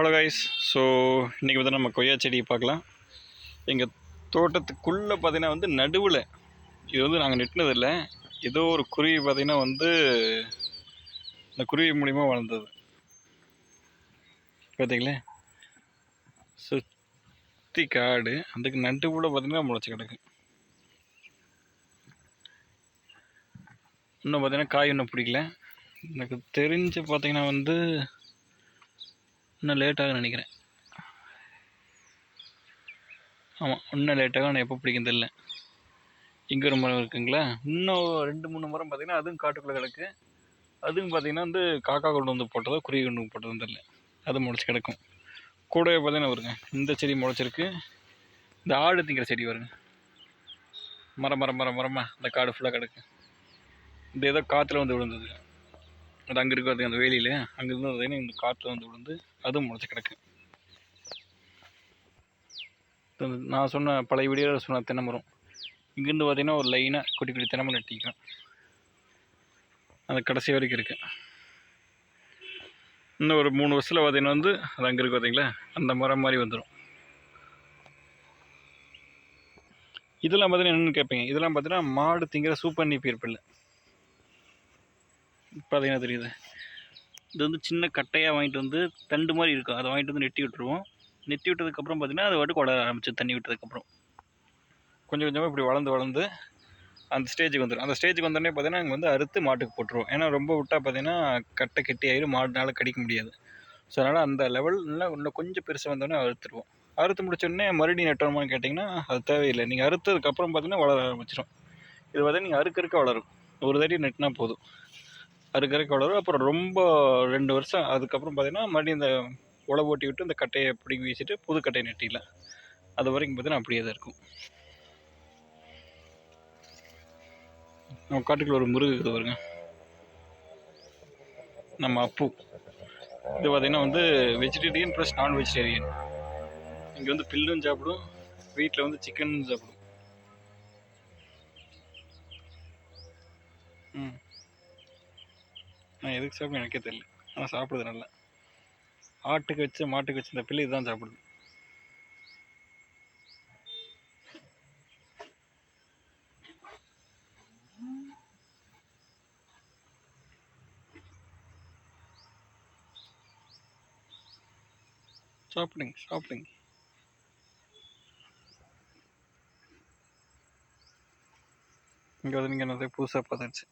Hello guys so இன்றைக்கி வந்து நம்ம கொய்யா செடியை பார்க்கலாம். எங்கள் தோட்டத்துக்குள்ளே பார்த்தீங்கன்னா வந்து நடுவில் இது வந்து நாங்கள் நெட்டினதில்லை. ஏதோ ஒரு குருவி பார்த்திங்கன்னா வந்து இந்த குருவி மூலிமா வளர்ந்தது. பார்த்தீங்களே சுற்றி காடு அதுக்கு நடுவில் பார்த்திங்கன்னா முளைச்சி கிடக்கு. இன்னும் பார்த்தீங்கன்னா காய் இன்னும் பிடிக்கல. எனக்கு தெரிஞ்சு பார்த்தீங்கன்னா வந்து இன்னும் லேட்டாக நினைக்கிறேன். ஆமாம் இன்னும் லேட்டாக நான் எப்போ பிடிக்கும் தெரில இங்கே ஒரு மரம் இருக்குங்களா? இன்னும் ரெண்டு மூணு மரம் பார்த்திங்கன்னா அதுவும் காட்டுக்குள்ளே கிடக்கு. அதுவும் பார்த்திங்கன்னா வந்து காக்கா கொண்டு வந்து போட்டதோ குருவி கொண்டு வந்து போட்டதும் தெரில அது முளைச்சி கிடக்கும். கூடவே பார்த்தீங்கன்னா வருங்க இந்த செடி முளைச்சிருக்கு. இந்த ஆடு திங்கிற செடி வருங்க மரம் மரம் மரம் மரமாக இந்த காடு ஃபுல்லாக கிடக்கு. இந்த ஏதோ காற்றுல வந்து விழுந்தது. அது அங்கே இருக்கிறது அந்த வேலியில். அங்கேருந்து பார்த்தீங்கன்னா இந்த காற்று வந்து விழுந்து அதுவும் முளைச்சி கிடக்கு. நான் சொன்ன பழைய வீடியோவில் சொன்ன தென்னை மரம் இங்கேருந்து பார்த்தீங்கன்னா ஒரு லைனாக குட்டி குட்டி தென்னை மரம் அது கடைசி வரைக்கும் இருக்கு. இன்னும் ஒரு மூணு வருஷத்தில் பார்த்தீங்கன்னா வந்து அது அங்கே இருக்குது பார்த்தீங்களா அந்த மரம் மாதிரி வந்துடும் இதெல்லாம் பார்த்தீங்கன்னா என்னென்னு கேட்பீங்க இதெல்லாம் பார்த்தீங்கன்னா மாடு திங்கிற சூப்பர் நீப்பியர் பிள்ளை பார்த்தீங்கன்னா தெரியுது? இது வந்து சின்ன கட்டையாக வாங்கிட்டு வந்து தண்டு மாதிரி இருக்கும். அதை வாங்கிட்டு வந்து நெட்டி விட்டுருவோம். நெட்டி விட்டதுக்கப்புறம் பார்த்தீங்கன்னா அது வாட்டுக்கு வளர ஆரம்பிச்சு தண்ணி விட்டதுக்கப்புறம். கொஞ்சம் கொஞ்சமாக இப்படி வளர்ந்து வளர்ந்து அந்த ஸ்டேஜுக்கு வந்துடும் அந்த ஸ்டேஜுக்கு வந்தோடனே பார்த்தீங்கன்னா அங்கே வந்து அறுத்து மாட்டுக்கு போட்டுருவோம். ஏன்னா ரொம்ப விட்டால் பார்த்தீங்கன்னா கட்டை கெட்டி ஆயிரும். மாடுனால கடிக்க முடியாது. ஸோ அதனால் அந்த லெவல் இன்னும் கொஞ்சம் பெருசாக வந்தோடனே அறுத்துருவோம். அறுத்து முடிச்சோடனே மறுபடியும் நெட்டணுமான்னு கேட்டிங்கன்னா அது தேவையில்லை. நீங்கள் அறுத்ததுக்கப்புறம் பார்த்தீங்கன்னா வளர ஆரம்பிச்சிடும் இது பார்த்தீங்கன்னா நீங்கள் அறுக்க அறுக்க வளரும். ஒரு தடி நெட்டினா போதும். அறுக்க வளரும். அப்புறம் ரொம்ப ரெண்டு வருஷம் அதுக்கப்புறம் பார்த்தீங்கன்னா மறுபடியும் இந்த உழவு ஓட்டி விட்டு இந்த கட்டையை பிடிங்கி வீசிட்டு புது கட்டையை நெட்டிடலாம் அது வரைக்கும் பார்த்தீங்கன்னா அப்படியே தான் இருக்கும். நம்ம காட்டுக்குள்ள ஒரு முருகு இருக்குது பாருங்க. நம்ம அப்பு. இது பார்த்தீங்கன்னா வந்து வெஜிடேரியன் ப்ளஸ் நான் வெஜிடேரியன் இங்கே வந்து பில்லும் சாப்பிடும். வீட்டில் வந்து சிக்கன் சாப்பிடும். நான் எதுக்கு சாப்பிடும் எனக்கே தெரியல. ஆனால் சாப்பிடுது நல்லா. ஆட்டுக்கு வச்சு மாட்டுக்கு வச்சு இந்த பில்லு இதுதான் சாப்பிடுது. சாப்பிடுங்க சாப்பிடுங்க. இங்கே வந்து நீங்கள் நிறைய புதுசாக பார்த்துருச்சு.